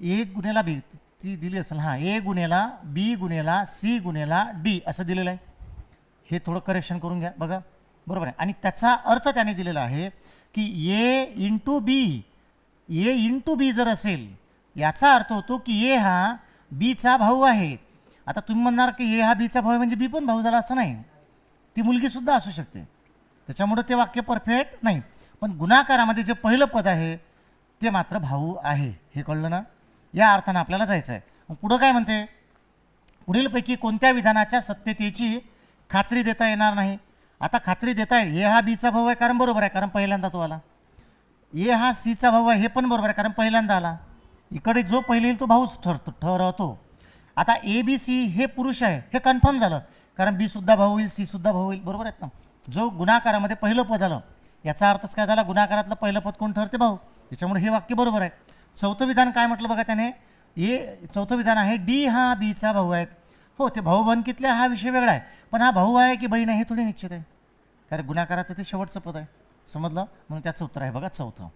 ए गुन्हेला बी ती दिली असेल. हां ए गुन्ह्याला बी गुन्ह्याला सी गुन्ह्याला डी असं दिलेलं आहे. हे थोडं करेक्शन करून घ्या. बघा. बरोबर आहे. आणि त्याचा अर्थ त्याने दिलेला आहे की ए इंटू बी ए इंटू बी जर असेल याचा अर्थ होतो की ए हा बीचा भाऊ आहे. आता तुम्ही म्हणणार की ए हा बीचा भाऊ आहे म्हणजे बी पण भाऊ झाला असं नाही. ती मुलगीसुद्धा असू शकते. त्याच्यामुळं ते वाक्य परफेक्ट नाही. पण गुणाकारामध्ये जे पहिलं पद आहे ते मात्र भाऊ आहे. हे कळलं ना? या अर्थानं आपल्याला जायचं आहे मग पुढं काय म्हणते? पुढीलपैकी कोणत्या विधानाच्या सत्यतेची खात्री देता येणार नाही? आता खात्री देता येईल. ए हा बीचा भाऊ आहे कारण बरोबर आहे कारण पहिल्यांदा तो आला. ए हा सीचा भाऊ आहे हे पण बरोबर आहे कारण पहिल्यांदा आला. इकडे जो पहिले येईल तो भाऊच ठरतो ठरवतो. आता ए बी सी हे पुरुष आहे हे कन्फर्म झालं. कारण बीसुद्धा भाऊ होईल सीसुद्धा भाऊ होईल बरोबर आहेत ना? जो गुणाकारामध्ये पहिलं पद आलं याचा अर्थच काय झाला? गुणाकारातलं पहिलं पद कोण ठरते भाऊ? त्याच्यामुळे हे वाक्य बरोबर आहे. चौथं विधान काय म्हटलं बघा त्याने? ए चौथं विधान आहे डी हा बीचा भाऊ आहेत. हो ते भाऊ बनकीतल्या हा विषय वेगळा आहे. पण हा भाऊ आहे की बहीण आहे हे थोडी निश्चित आहे. कारण गुणाकाराचं ते शेवटचं पद आहे. समजलं? म्हणून त्याचं उत्तर आहे बघा चौथं.